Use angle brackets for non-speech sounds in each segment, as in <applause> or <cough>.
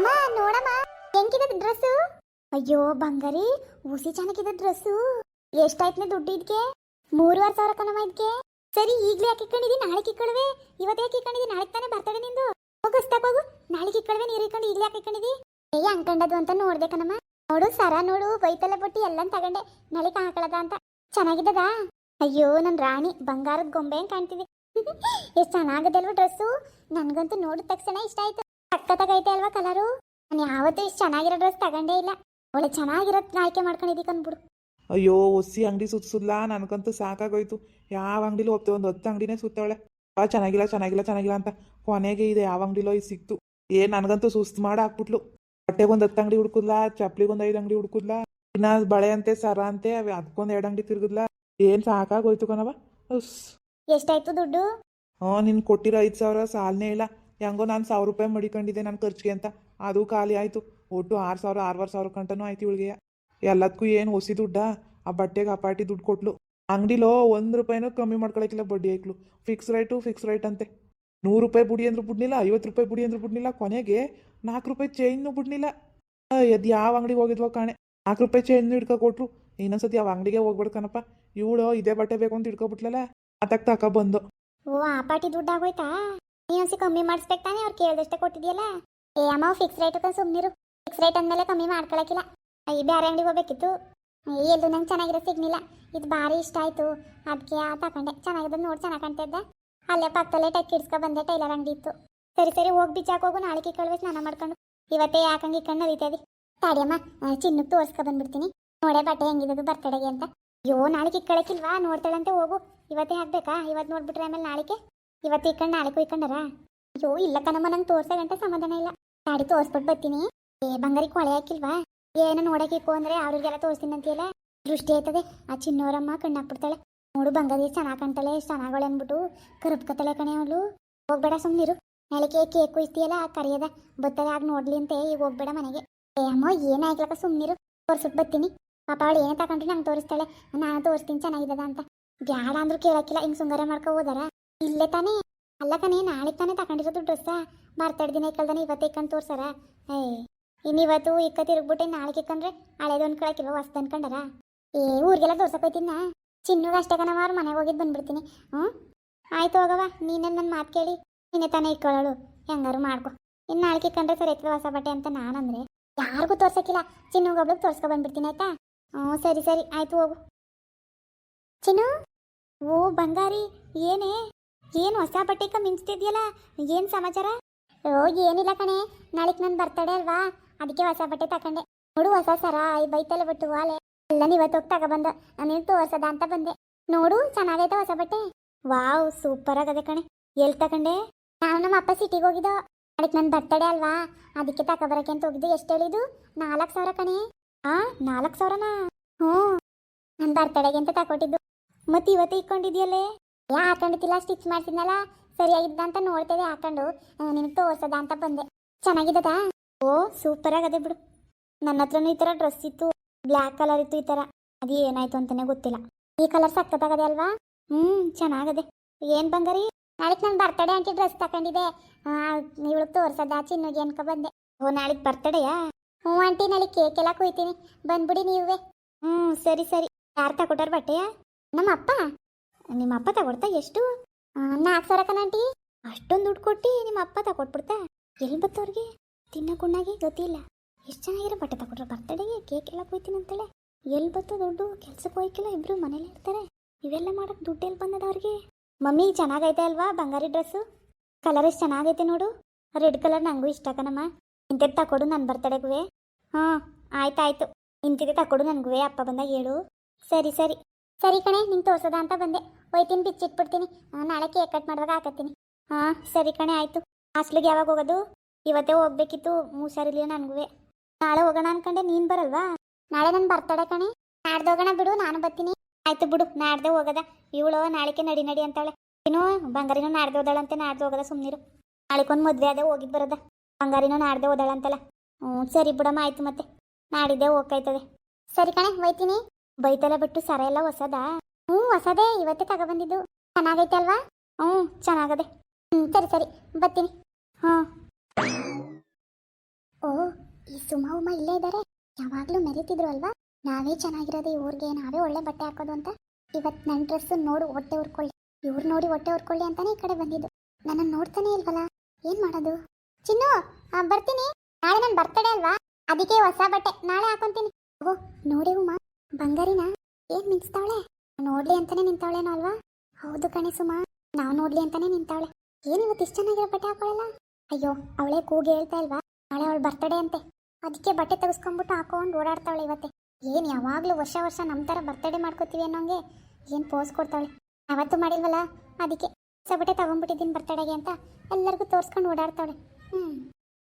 ಅಮ್ಮ, ನೋಡಮ್ಮ, ಹೆಂಗಿದೆ ಡ್ರೆಸ್ ಅಯ್ಯೋ, ಬಂಗಾರಿ ಉಸಿ ಚೆನ್ನಾಗಿದೆ ಡ್ರೆಸ್ಸು ಎಷ್ಟಾಯ್ತನೆ ದುಡ್ಡು ಇದಕ್ಕೆ ಮೂರುವರೆ ಸಾವಿರ ಕಣಮ್ಮ ಇದಕ್ಕೆ ಸರಿ, ಈಗಲೇ ಯಾಕೆ ಇಕ್ಕೊಂಡಿದಿ? ನಾಳೆ ಕಿಕ್ಕೊಳ್ವೆ ಇವತ್ತೇ ಯಾಕೆ ಇಕ್ಕೊಂಡಿದಿ? ನಾಳೆ ತಾನೇ ಬರ್ತಡೆ ನಿಂದು. ಹೋಗು, ಹೊಸ್ದಾಗ್ ಹೋಗು. ನಾಳೆ ಕಿಕ್ಕೊಳ್ವೆ ನೀರು ಇಕ್ಕೊಂಡು ಈಗಲೇ ಯಾಕೆ ಇಕ್ಕೊಂಡಿದಿ? ಏ ಅಂಕಂಡದು ಅಂತ ನೋಡ್ದೆ ಕಣಮ್ಮ. ನೋಡು, ಸರ ನೋಡು, ಬೈತಲ್ಲ ಬಟ್ಟಿ ಎಲ್ಲ ತಗೊಂಡೆ. ನಾಳೆ ಹಾಕಳದ ಅಂತ. ಚೆನ್ನಾಗಿದ್ದದಾ? ಅಯ್ಯೋ ನನ್ನ ರಾಣಿ, ಬಂಗಾರದ ಗೊಂಬೆ ಕಾಣ್ತಿದೆ. <laughs> ಎಷ್ಟು ಚೆನ್ನಾಗದಲ್ವ ಡ್ರೆಸ್ಸು ನನಗಂತೂ ನೋಡಿದ ತಕ್ಷಣ ಇಷ್ಟ ಆಯ್ತು. ಸಕ್ಕತ್ತಾಗೈತೆ ಅಲ್ವಾ ಕಲರು? ನಾನು ಯಾವತ್ತೂ ಇಷ್ಟು ಚೆನ್ನಾಗಿರೋ ಡ್ರೆಸ್ ತಗೊಂಡೇ ಇಲ್ಲ. ಒಳ್ಳೆ ಚೆನ್ನಾಗಿರೋದ್ ಆಯ್ಕೆ ಮಾಡ್ಕೊಂಡಿದ್ದೀಕ ಅಂದ್ಬಿಡು. ಅಯ್ಯೋ ಒಸಿ ಅಂಗಡಿ ಸುತ್ತಲ್ಲ ನನಗಂತೂ ಸಾಕಾಗೋಯ್ತು. ಯಾವ ಅಂಗಡಿಲೂ ಹೋಗ್ತೇವೆ ಒಂದು ಹತ್ತು ಅಂಗಡಿನೇ ಸುತ್ತವಳೆ. ಆ ಚೆನ್ನಾಗಿಲ್ಲ ಚೆನ್ನಾಗಿಲ್ಲ ಚೆನ್ನಾಗಿಲ್ಲ ಅಂತ ಕೊನೆಗೆ ಇದೆ ಯಾವ ಅಂಗಡಿಲೋ ಇದು ಸಿಕ್ತು. ಏ ನನಗಂತೂ ಸುಸ್ತು ಮಾಡಿ ಹಾಕ್ಬಿಟ್ಲು. ಬಟ್ಟೆಗೊಂದು ಹತ್ತು ಅಂಗಡಿ ಹುಡ್ಕುದ್ಲ? ಚಪ್ಲಿಗೊಂದು ಐದು ಅಂಗಡಿ ಹುಡ್ಕುದ್ಲ? ಇನ್ನ ಬಳೆ ಅಂತೆ ಸರ ಅಂತೆ ಅವ್ ಅದಕ್ಕೊಂದು ಎರಡು ಅಂಗಡಿ ತಿರ್ಗುದ್ಲಾ? ಏನು ಸಾಕಾಗೋಯ್ತು ಕಣವ ಎಷ್ಟಾಯ್ತು ದುಡ್ಡು? ಹ್ಞೂ ನಿನ್ ಕೊಟ್ಟಿರೋ ಐದು ಸಾವಿರ ಸಾಲನೇ ಇಲ್ಲ. ಹೆಂಗೋ ನಾನು ಸಾವಿರ ರೂಪಾಯಿ ಮಡಿಕೊಂಡಿದ್ದೆ ನನ್ನ ಖರ್ಚಿಗೆ ಅಂತ. ಅದು ಖಾಲಿ ಆಯಿತು. ಒಟ್ಟು ಆರು ಸಾವಿರ, ಆರುವರೆ ಸಾವಿರ ಕಂಟನೂ ಆಯ್ತು ಇವಳಿಗೆ. ಎಲ್ಲದಕ್ಕೂ ಏನು ಹೊಸಿ ದುಡ್ಡ? ಆ ಬಟ್ಟೆಗೆ ಆ ಪಾಟಿ ದುಡ್ಡು ಕೊಟ್ಲು. ಅಂಗಡಿಲೋ ಒಂದು ರೂಪಾಯಿನೂ ಕಮ್ಮಿ ಮಾಡ್ಕೊಳಕಿಲ್ಲ ಬಡ್ಡಿ ಐಕ್ಲು ಫಿಕ್ಸ್ ರೇಟು ಫಿಕ್ಸ್ ರೇಟ್ ಅಂತೆ. ನೂರು ರೂಪಾಯಿ ಬುಡಿ ಅಂದ್ರೂ ಬಿಡ್ನಿಲ್ಲ, ಐವತ್ತು ರೂಪಾಯಿ ಬುಡಿ ಅಂದ್ರೂ ಬಿಡ್ನಿಲ್ಲ, ಕೊನೆಗೆ ನಾಲ್ಕು ರೂಪಾಯಿ ಚೇಂಜ್ನು ಬಿಡ್ನಿಲ್ಲ. ಅದು ಯಾವ ಅಂಗಡಿಗೆ ಹೋಗಿದ್ವೋ ಕಾಣೆ. ನಾಲ್ಕು ರೂಪಾಯಿ ಚೇಂಜ್ನು ಹಿಡ್ಕೊ ಕೊಟ್ರು. ಇನ್ನೊಂದ್ಸತಿ ಯಾವ ಅಂಗಡಿಗೆ ಹೋಗ್ಬೇಡ ಕಣಪ್ಪ. ಇವಳು ಇದೇ ಬಟ್ಟೆ ಬೇಕು ಅಂತ ಹಿಡ್ಕೊಬಿಟ್ಲಲ್ಲ? ಅದಕ್ಕೆ ತಕ ಬಂದು. ಓ ಆ ಪಾಟಿ ದುಡ್ಡು ಆಗೋಯ್ತಾ? ನೀನೊಂದ್ಸಿ ಕಮ್ಮಿ ಮಾಡಿಸ್ಬೇಕು ತಾನೇ ಅವ್ರು ಕೇಳ್ದಷ್ಟೇ ಕೊಟ್ಟಿದ್ಯಲ್ಲ? ಏ, ಅಮ್ಮ ಫಿಕ್ಸ್ ರೇಟ್ ಸುಮ್ಮನಿರು ಫಿಕ್ಸ್ ರೇಟ್ ಅಂದಮೇಲೆ ಕಮ್ಮಿ ಮಾಡ್ಕೊಳಕಿಲ್ಲ. ಈ ಬೇರೆ ಅಂಗಡಿಗೆ ಹೋಗ್ಬೇಕಿತ್ತು. ಎಲ್ಲೂ ನಂಗೆ ಚೆನ್ನಾಗಿರೋ ಸಿಗ್ನಿಲ್ಲ. ಇದು ಭಾರಿ ಇಷ್ಟ ಆಯ್ತು. ಅದಕ್ಕೆ ತಕೊಂಡೆ. ಚೆನ್ನಾಗಿದೆ ನೋಡಿ, ಚೆನ್ನಾಗಿ ಕಾಣ್ತಿದ್ದೆ. ಅಲ್ಲೇ ಪಕ್ಕದಲ್ಲೇ ಟೈಕ್ ಇಡ್ಸ್ಕೊ ಬಂದೆ, ಟೈಲರ್ ಅಂಗಡಿ ಇತ್ತು. ಸರಿ ಸರಿ, ಹೋಗಿ ಬಿಚ್ಚಾಕ್ ಹೋಗು ನಾಳೆ ಕಿಕ್ಕಳ್ವೆ ಸ್ನಾನ ಮಾಡ್ಕೊಂಡು. ಇವತ್ತೇ ಯಾಕಂಗೆ ಕಣ್ಣು ನಡೀತದೆ ತಾಡಿಯಮ್ಮ ಚಿನ್ನಕ್ಕೆ ತೋರಿಸ್ಕೊ ಬಂದ್ಬಿಡ್ತೀನಿ. ನೋಡೇ ಬಟ್ಟೆ ಹೆಂಗಿದ್ದು ಬರ್ತಡೆಗೆ ಅಂತ. ಅಯ್ಯೋ ನಾಳೆ ಕಿಕ್ಕಳಕ್ಕಿಲ್ವಾ ನೋಡ್ತಾಳಂತೆ, ಹೋಗು. ಇವತ್ತೇ ಹಾಕ್ಬೇಕಾ ಇವತ್ತು ನೋಡ್ಬಿಟ್ರೆ ಆಮೇಲೆ ನಾಳೆಗೆ ಇವತ್ತು ಇಕ್ಕೊಂಡು ನಾಳೆ ಕುಯ್ಕೊಂಡಾರ ಅಯ್ಯೋ ಇಲ್ಲ ಕಣಮ್ಮ ನಂಗೆ ತೋರ್ಸೋ ಗಂಟೆ ಸಮಾಧಾನ ಇಲ್ಲ. ಗಾಡಿ ತೋರ್ಸ್ಬಿಟ್ಟು ಬರ್ತೀನಿ. ಏ ಬಂಗಾರಿ ಕೊಳೆ ಹಾಕಿಲ್ವಾ? ಏನೋ ನೋಡಕ್ಕೆ ಇಕ್ಕು ಅಂದ್ರೆ ಅವ್ರಿಗೆಲ್ಲ ತೋರಿಸ್ತೀನಿ ಅಂತೀಯಲ್ಲ? ದೃಷ್ಟಿ ಆಯ್ತದೆ. ಆ ಚಿನ್ನೋರಮ್ಮ ಕಣ್ಣಾಕ್ಬಿಡ್ತಾಳೆ. ನೋಡು, ಬಂಗಾರಿ ಚೆನ್ನಾಗಿ ಕಾಣ್ತಾಳೆ, ಚೆನ್ನಾಗಳೆ ಅಂದ್ಬಿಟ್ಟು ಕರಪ್ಕತ್ತಾಳೆ ಕಣೆ ಅವಳು. ಹೋಗ್ಬೇಡ ಸುಮ್ಮನಿರು ನಾಳೆಗೆ ಕೇಕ್ ಕುಯ್ತೀಯಲ್ಲ ಕರಿಯದ. ಬತ್ತಲೆ ಆಗ ನೋಡ್ಲಿ ಅಂತ, ಈಗ ಹೋಗ್ಬೇಡ ಮನೆಗೆ. ಏ, ಅಮ್ಮ ಏನಾಗ್ಲಕ್ಕ ಸುಮ್ಮನಿರು ತೋರ್ಸ್ಬಿಟ್ಟು ಬರ್ತೀನಿ. ಪಾಪ ಅವಳು ಏನೇ ತಗೊಂಡ್ರು ನಂಗೆ ತೋರಿಸ್ತಾಳೆ. ನಾನು ತೋರಿಸ್ತೀನಿ ಚೆನ್ನಾಗಿದ್ದದ ಅಂತ. ಬ್ಯಾಡ ಅಂದ್ರೂ ಕೇಳಕ್ಕಿಲ್ಲ, ಹಿಂಗೆ ಸುಂಗಾರ ಮಾಡ್ಕೊ ಹೋದಾರ? ಇಲ್ಲೇ ತಾನೇ. ಅಲ್ಲ ತಾನೇ ನಾಳೆ ತಾನೇ ತಗೊಂಡಿರೋದು ಡ್ರೆಸ್ಸ ಬರ್ತಡೆ ದಿನ ಇಕ್ಕಲ್ದಾನೆ ಇವತ್ತು ಇಕ್ಕಂಡು ತೋರ್ಸಾರ? ಏ ಇನ್ನು ಇವತ್ತು ಇಕ್ಕ ತಿರುಗ್ಬಿಟ್ಟೆ ನಾಳೆ ಇಕ್ಕಂದ್ರೆ ಹಳೇದು ಅನ್ಕೊಳಕಿಲ್ವ, ಹೊಸ್ದು ಅನ್ಕೊಂಡಾರ? ಏ, ಊರಿಗೆಲ್ಲ ತೋರ್ಸಕ್ ಹೋಯ್ತಿನ ಚಿನ್ನುಗ ಅಷ್ಟೇ ಕಣವ ಅವ್ರ ಮನೆಗೆ ಹೋಗಿದ್ದು ಬಂದ್ಬಿಡ್ತೀನಿ. ಹ್ಞೂ ಆಯ್ತು ಹೋಗವ ನೀನೇ ನನ್ನ ಮಾತು ಕೇಳಿ. ನೀನೆ ತಾನೇ ಇಕ್ಕೊಳ್ಳೋಳು ಹೆಂಗಾರು ಮಾಡ್ಕೊ. ಇನ್ನು ನಾಳೆ ಇಕ್ಕಂಡ್ರೆ ಸರಿ ಐತದ ಹೊಸ ಬಟ್ಟೆ ಅಂತ ನಾನಂದ್ರೆ. ಯಾರಿಗೂ ತೋರ್ಸಕ್ಕಿಲ್ಲ ಚಿನ್ನುಗೊಬ್ಳಿಗೆ ತೋರ್ಸ್ಕೊ ಬಂದ್ಬಿಡ್ತೀನಿ, ಆಯ್ತಾ? ಹ್ಞೂ, ಸರಿ ಸರಿ, ಆಯ್ತು ಹೋಗು. ಚಿನ್ನು? ಓ, ಬಂಗಾರಿ, ಏನೇ? ಏನು ಹೊಸ ಬಟ್ಟೆಕ ಮಿಂಚ್ತಿದ್ಯಲ್ಲ? ಏನು ಸಮಾಚಾರ? ಓ, ಏನಿಲ್ಲ ಕಣೆ. ನಾಳೆಗೆ ನನ್ನ ಬರ್ತಡೆ ಅಲ್ವಾ? ಅದಕ್ಕೆ ಹೊಸ ಬಟ್ಟೆ ತಕೊಂಡೆ. ನೋಡು ಹೊಸ ಸರ ಐ ಬೈತಲ್ಲ ಬಿಟ್ಟು ವಾಲೆ. ಎಲ್ಲ ಇವತ್ತು ಹೋಗಿ ತಗೊಬಂದ ನಾನು ತೋರ್ಸದ ಅಂತ ಬಂದೆ. ನೋಡು, ಚೆನ್ನಾಗೈತೆ ಹೊಸ ಬಟ್ಟೆ? ವಾವ್ ಸೂಪರ್ ಆಗದೆ ಕಣೆ. ಎಲ್ಲಿ ತಕೊಂಡೆ? ನಾನು ನಮ್ಮ ಅಪ್ಪ ಸಿಟಿಗೆ ಹೋಗಿದ್ದೋ? ಅದಕ್ಕೆ ನನ್ನ ಬರ್ತಡೆ ಅಲ್ವಾ? ಅದಕ್ಕೆ ತಗೊಬರಕ್ಕೆ ಅಂತ ಹೋಗಿದ್ದು. ಎಷ್ಟು ಹೇಳಿದ್ದು? ನಾಲ್ಕು ಸಾವಿರ ಕಣೆ. ಆ, ನಾಲ್ಕು ಸಾವಿರನಾ? ಹ್ಞೂ ನನ್ನ ಬರ್ತಡೆಗೆ ಅಂತ ತಗೊಟ್ಟಿದ್ದು ಮತ್ತೆ ಇವತ್ತು ಇಕ್ಕೊಂಡಿದ್ಯಲ್ಲೇ ಯಾ ಹಾಕೊಂಡಿದ್ದಿಲ್ಲ ಸ್ಟಿಚ್ ಮಾಡ್ತಿದ್ನಲ್ಲ ಸರಿಯಾಗಿದ್ದ ಅಂತ ನೋಡ್ತೇವೆ ಹಾಕೊಂಡು. ನಿನಗೆ ತೋರ್ಸದ ಅಂತ ಬಂದೆ. ಚೆನ್ನಾಗಿದ್ದದಾ ಓ ಸೂಪರ್ ಆಗದೆ ಬಿಡು. ನನ್ನ ಹತ್ರನು ಈ ತರ ಡ್ರೆಸ್ ಇತ್ತು. ಬ್ಲ್ಯಾಕ್ ಕಲರ್ ಇತ್ತು ಈ ಥರ ಅದು ಏನಾಯ್ತು ಅಂತಾನೆ ಗೊತ್ತಿಲ್ಲ. ಈ ಕಲರ್ ಸಕ್ಕತ್ತಾಗದೆ ಅಲ್ವಾ? ಹ್ಞೂ ಚೆನ್ನಾಗದೆ. ಏನು ಬಂಗಾರಿ? ನಾಳೆ ನಾನು ಬರ್ತಡೇ ಅಂತ ಡ್ರೆಸ್ ತಗೊಂಡಿದ್ದೆ ಇವಳು ತೋರ್ಸದ? ಚಿನ್ನಗೆ ಅನ್ಕೊ ಬಂದೆ. ಓ, ನಾಳೆಗ್ ಬರ್ತಡೆಯಾ ಹ್ಞೂ ಆಂಟಿ ನಾಳೆ ಕೇಕ್ ಎಲ್ಲ ಕುಯ್ತೀನಿ. ಬಂದ್ಬಿಡಿ ನೀವೇ. ಹ್ಞೂ ಸರಿ ಸರಿ. ಯಾರು ತಗೊಟ್ಟಾರ ಬಟ್ಟೆಯಾ ನಮ್ಮ ಅಪ್ಪ ನಿಮ್ಮ ಅಪ್ಪ ತಗೊಡ್ತಾ ಎಷ್ಟು? ನಾಲ್ಕು ಸಾವಿರ ಕಣಂಟಿ ಅಷ್ಟೊಂದು ದುಡ್ಡು ಕೊಟ್ಟು ನಿಮ್ಮ ಅಪ್ಪ ತಗೊಟ್ಬಿಡ್ತಾ? ಎಲ್ಲಿ ಬತ್ತವ್ರಿಗೆ? ತಿನ್ನಕೊಂಡಾಗಿ ಗೊತ್ತಿಲ್ಲ. ಎಷ್ಟು ಚೆನ್ನಾಗಿರೋ ಬಟ್ಟೆ ತಗೊಟ್ರೆ. ಬರ್ತಡೆಗೆ ಕೇಕ್ ಎಲ್ಲ ಕೊಯ್ತೀನಿ ಅಂತೇಳೆ. ಎಲ್ಲಿ ಬತ್ತೋ ದುಡ್ಡು ಕೆಲ್ಸಕ್ಕೆ ಹೋಯ್ಕಿಲ್ಲ, ಇಬ್ರು ಮನೇಲಿ ಇರ್ತಾರೆ. ಇವೆಲ್ಲ ಮಾಡೋಕೆ ದುಡ್ಡು ಎಲ್ಲಿ ಬಂದದ ಅವ್ರಿಗೆ? ಮಮ್ಮಿ, ಚೆನ್ನಾಗೈತೆ ಅಲ್ವಾ ಬಂಗಾರಿ ಡ್ರೆಸ್ಸು? ಕಲರ್ ಎಷ್ಟು ಚೆನ್ನಾಗೈತೆ ನೋಡು. ರೆಡ್ ಕಲರ್ ನಂಗೂ ಇಷ್ಟ ಕಣಮ್ಮ ಇಂಥದ್ದು ತಕೊಡು ನನ್ನ ಬರ್ತಡೆಗೂ ಹಾಂ ಆಯ್ತಾಯ್ತು. ಇಂಥದ್ದು ತಕೊಡು ನನಗೂ ಅಪ್ಪ ಬಂದಾಗ ಹೇಳು. ಸರಿ ಸರಿ. ಸರಿ ಕಣೆ, ನಿಂಗೆ ತೋರ್ಸೋದ ಅಂತ ಬಂದೆ. ಒಯ್ತೀನಿ ಬಿಚ್ಚಿಟ್ಬಿಡ್ತೀನಿ ಬಿಡ್ತೀನಿ ನಾಳೆ ಕೇಕ್ ಕಟ್ ಮಾಡುವಾಗ ಹಾಕತ್ತೀನಿ. ಹಾ ಸರಿ ಕಣೆ, ಆಯ್ತು. ಹಾಸ್ಲಿಗೆ ಯಾವಾಗ ಹೋಗೋದು? ಇವತ್ತೇ ಹೋಗ್ಬೇಕಿತ್ತು ಹುಷಾರಿಲ್ಲ ನನಗೂ ನಾಳೆ ಹೋಗೋಣ ಅನ್ಕೊಂಡೆ, ನೀನು ಬರಲ್ವಾ? ನಾಳೆ ನಾನು ಬರ್ತಾಳೆ ಕಣೆ. ನಾಡ್ದು ಹೋಗೋಣ ಬಿಡು, ನಾನು ಬರ್ತೀನಿ. ಆಯ್ತು ಬಿಡು, ನಾಡ್ದೆ ಹೋಗದ. ಇವಳು ನಾಳೆಗೆ ನಡಿ ನಡಿ ಅಂತಾಳೆ ಏನು, ಬಂಗಾರಿನೂ ನಾಡ್ದೆ ಹೋದಾಳಂತೆ, ನಾಡ್ದು ಹೋಗದ ಸುಮ್ನಿರು. ನಾಳೆಗೊಂದು ಮದ್ವೆ ಅದೇ ಹೋಗಿ ಬರೋದ. ಬಂಗಾರಿನೂ ನಾಡ್ದೆ ಹೋದಾಳಂತಲ್ಲ ಹ್ಞೂ ಸರಿ ಬಿಡಮ್ಮ, ಆಯ್ತು ಮತ್ತೆ. ನಾಡಿದ್ದೆ ಹೋಗ್ತಾಯ್ತದೆ ಸರಿ ಕಣೆ ಒಯ್ತೀನಿ ಬೈತಲ್ಲ ಬಿಟ್ಟು ಸರ ಎಲ್ಲ ಹೊಸದಾ? ಹ್ಞೂ, ಹೊಸದೇ ಇವತ್ತೇ ತಗೊಬಂದಿದ್ದು. ಚೆನ್ನಾಗೈತೆ ಅಲ್ವಾ ಹ್ಞೂ, ಚೆನ್ನಾಗದೆ. ಹ್ಞೂ ಸರಿ ಸರಿ, ಬರ್ತೀನಿ. ಹಾಂ ಓ ಸುಮಾ ಉಮಾ ಇಲ್ಲೇ ಇದ್ದಾರೆ ಯಾವಾಗಲೂ ಮೆರೀತಿದ್ರು ಅಲ್ವಾ? ನಾವೇ ಚೆನ್ನಾಗಿರೋದು ಇವ್ರಿಗೆ ನಾವೇ ಒಳ್ಳೆ ಬಟ್ಟೆ ಹಾಕೋದು ಅಂತ. ಇವತ್ತು ನನ್ನ ಡ್ರೆಸ್ ನೋಡು, ಹೊಟ್ಟೆ ಉರ್ಕೊಳ್ಳಿ. ಇವ್ರು ನೋಡಿ ಹೊಟ್ಟೆ ಉರ್ಕೊಳ್ಳಿ ಅಂತಾನೆ ಈ ಕಡೆ ಬಂದಿದ್ದು. ನನ್ನ ನೋಡ್ತಾನೆ ಇಲ್ವಲ್ಲ? ಏನ್ ಮಾಡೋದು? ಚಿನ್ನು ಬರ್ತೀನಿ. ನಾಳೆ ನನ್ನ ಬರ್ತಡೇ ಅಲ್ವಾ? ಅದಕ್ಕೆ ಹೊಸ ಬಟ್ಟೆ ನಾಳೆ ಹಾಕೊಂತೀನಿ. ಓ, ನೋಡಿ ಉಮಾ, ಬಂಗಾರಿನ? ಏನ್ ಮಿಂಚ್ತಾವಳೆ? ನೋಡ್ಲಿ ಅಂತಾನೆ ನಿಂತಾವಳೇನೋ ಅಲ್ವಾ? ಹೌದು ಕಣೆ ಸುಮಾ, ನಾವು ನೋಡ್ಲಿ ಅಂತಾನೆ ನಿಂತಾವಳೆ. ಏನ್ ಇವತ್ತು ಇಷ್ಟ ಚೆನ್ನಾಗಿರೋ ಬಟ್ಟೆ ಹಾಕೊಳ್ಳಲ್ಲ ಅಯ್ಯೋ, ಅವಳೇ ಕೂಗಿ ಹೇಳ್ತಾ ಇಲ್ವಾ? ನಾಳೆ ಅವಳು ಬರ್ತಡೇ ಅಂತೆ. ಅದಕ್ಕೆ ಬಟ್ಟೆ ತೆಗೆಸ್ಕೊಂಡ್ಬಿಟ್ಟು ಹಾಕೊಂಡು ಓಡಾಡ್ತಾವಳೆ ಇವತ್ತೆ. ಏನ್ ಯಾವಾಗ್ಲೂ ವರ್ಷ ವರ್ಷ ನಮ್ಮ ತರ ಬರ್ತಡೇ ಮಾಡ್ಕೋತೀವಿ ಅನ್ನೋಂಗೆ ಏನ್ ಪೋಸ್ ಕೊಡ್ತಾವಳೆ. ಅವತ್ತು ಮಾಡಿಲ್ವಲ್ಲ? ಅದಕ್ಕೆ ಹೊಸ ಬಟ್ಟೆ ತಗೊಂಡ್ಬಿಟ್ಟಿದ್ದೀನಿ ಬರ್ತಡೆಗೆ ಅಂತ ಎಲ್ಲರಿಗೂ ತೋರ್ಸ್ಕೊಂಡು ಓಡಾಡ್ತಾವಳೆ. ಹ್ಮ್.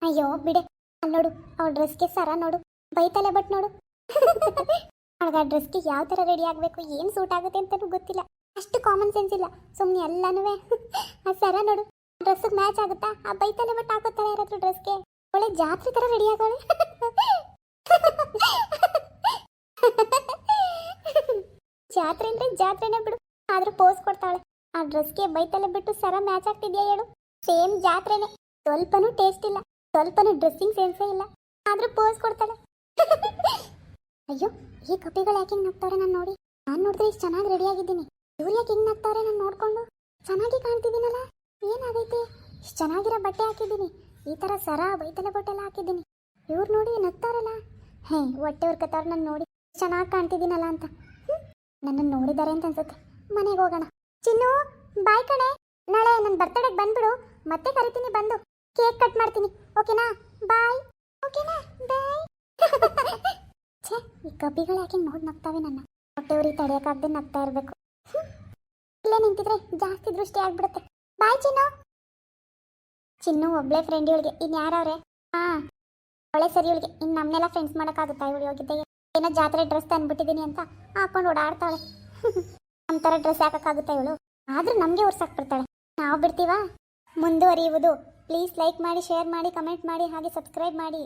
ಅಯ್ಯೋ, ಬಿಡೆ. ಅಲ್ಲಿ ನೋಡು, ಅವಳ ಡ್ರೆಸ್ಗೆ ಸರ ನೋಡು. ಬೈತಲೆ ಬಟ್ ನೋಡು. <laughs> ಅವಳಿಗೆ ಆ ಡ್ರೆಸ್ಗೆ ಯಾವ ಥರ ರೆಡಿ ಆಗಬೇಕು, ಏನು ಸೂಟ್ ಆಗುತ್ತೆ ಅಂತಲೂ ಗೊತ್ತಿಲ್ಲ. ಅಷ್ಟು ಕಾಮನ್ ಸೆನ್ಸ್ ಇಲ್ಲ. ಸುಮ್ಮನೆ ಎಲ್ಲನೂ <laughs> ಆ ಸರ ನೋಡು. ಡ್ರೆಸ್ಸಿಗೆ ಮ್ಯಾಚ್ ಆಗುತ್ತಾ? ಆ ಬೈತಲೆ ಬಟ್ ಹಾಕೋತಾಳೆ ಯಾರಾದರೂ ಡ್ರೆಸ್ಗೆ ಒಳ್ಳೆ ಜಾತ್ರೆ ಥರ ರೆಡಿ ಆಗೋಳೆ. <laughs> ಜಾತ್ರೆ ಅಂದರೆ ಜಾತ್ರೆನೇ ಬಿಡು. ಆದ್ರೂ ಪೋಸ್ ಕೊಡ್ತಾಳೆ. ಆ ಡ್ರೆಸ್ಗೆ ಬೈತಲೆ ಬಿಟ್ಟು ಸರ ಮ್ಯಾಚ್ ಆಗ್ತಿದ್ಯಾ ಹೇಳು? ಸೇಮ್ ಜಾತ್ರೆನೆ. ಸ್ವಲ್ಪನೂ ಟೇಸ್ಟ್ ಇಲ್ಲ. ಸ್ವಲ್ಪನೂ ಡ್ರೆಸ್ಸಿಂಗ್ ಸೆನ್ಸೇ ಇಲ್ಲ. ಆದ್ರೂ ಪೋಸ್ ಕೊಡ್ತಾಳೆ. <laughs> ಅಯ್ಯೋ, ಈ ಕಪಿಗಳು ಯಾಕೆ ಹಿಂಗೆ ನಗ್ತಾರೆ ನಾನು ನೋಡಿ? ನಾನು ನೋಡಿದ್ರೆ ಇಷ್ಟು ಚೆನ್ನಾಗಿ ರೆಡಿ ಆಗಿದ್ದೀನಿ. ಇವ್ರು ಯಾಕೆ ಹಿಂಗೆ ನಗ್ತಾರೆ ನಾನು ನೋಡಿಕೊಂಡು? ಚೆನ್ನಾಗಿ ಕಾಣ್ತಿದ್ದೀನಲ್ಲ? ಏನಾಗೈತೆ ಇಷ್ಟು ಚೆನ್ನಾಗಿರೋ ಬಟ್ಟೆ ಹಾಕಿದ್ದೀನಿ. ಈ ಥರ ಸರ, ಬೈತಲೆ ಬಟ್ಟೆಲ್ಲ ಹಾಕಿದ್ದೀನಿ. ಇವ್ರು ನೋಡಿ ನಗ್ತಾರಲ್ಲ? ಹೇ, ಹೊಟ್ಟೆ ಕತ್ತಾರ ನಾನು ನೋಡಿ. ಚೆನ್ನಾಗಿ ಕಾಣ್ತಿದ್ದೀನಲ್ಲ ಅಂತ. ನನ್ನನ್ನು ನೋಡಿದ್ದಾರೆ ಅಂತ ಅನ್ಸುತ್ತೆ. ಮನೆಗೆ ಹೋಗೋಣ. ಚಿನ್ನು, ಬಾಯ್ ಕಣೆ. ನಾಳೆ ನನ್ನ ಬರ್ತಡೆಗೆ ಬಂದ್ಬಿಡು. ಮತ್ತೆ ಕರಿತೀನಿ, ಬಂದು. ಕೇಕ್ ಕಟ್ ಮಾಡ್ತೀನಿ. ಓಕೆನಾ? ಬಾಯ್. ಓಕೆನಾ? ಬಾಯ್. <laughs> ಛೇ, ಈ ಕಬ್ಬಿಗಳು ಯಾಕೆ ನೋಡಿ ನಗ್ತಾವೆ ನನ್ನ? ಹೊಟ್ಟೆ ಉರಿ ತಡೆಯೋಕ್ಕಾಗದೆ ನಗ್ತಾ ಇರಬೇಕು. ಇಲ್ಲೇ ನಿಂತಿದ್ರೆ ಜಾಸ್ತಿ ದೃಷ್ಟಿ ಆಗ್ಬಿಡುತ್ತೆ. ಬಾಯ್, ಚಿನ್ನು. ಚಿನ್ನು ಒಬ್ಳೆ ಫ್ರೆಂಡ್ ಇವಳಿಗೆ. ಇನ್ ಯಾರವ್ರೆ? ಹಾ, ಒಳ್ಳೆ ಸರಿ ಇವಳಿಗೆ. ಇನ್ನು ನಮ್ಮನ್ನೆಲ್ಲ ಫ್ರೆಂಡ್ಸ್ ಮಾಡೋಕ್ಕಾಗುತ್ತಾ ಇವಳು ಹೋಗಿದ್ದೆ? ಏನೋ ಜಾತ್ರೆ ಡ್ರೆಸ್ ತಂದ್ಬಿಟ್ಟಿದ್ದೀನಿ ಅಂತ ಹಾಕೊಂಡು ಓಡಾಡ್ತಾಳೆ. <laughs> ನಮ್ಮ ಥರ ಡ್ರೆಸ್ ಹಾಕೋಕ್ಕಾಗುತ್ತಾ ಇವಳು? ಆದ್ರೂ ನಮಗೆ ಬಿಡ್ತಾಳೆ. ನಾವು ಬಿಡ್ತೀವಾ? ಮುಂದುವರಿಯುವುದು. ಪ್ಲೀಸ್ ಲೈಕ್ ಮಾಡಿ ಶೇರ್ ಮಾಡಿ ಕಮೆಂಟ್ ಮಾಡಿ, ಹಾಗೆ ಸಬ್ಸ್ಕ್ರೈಬ್ ಮಾಡಿ.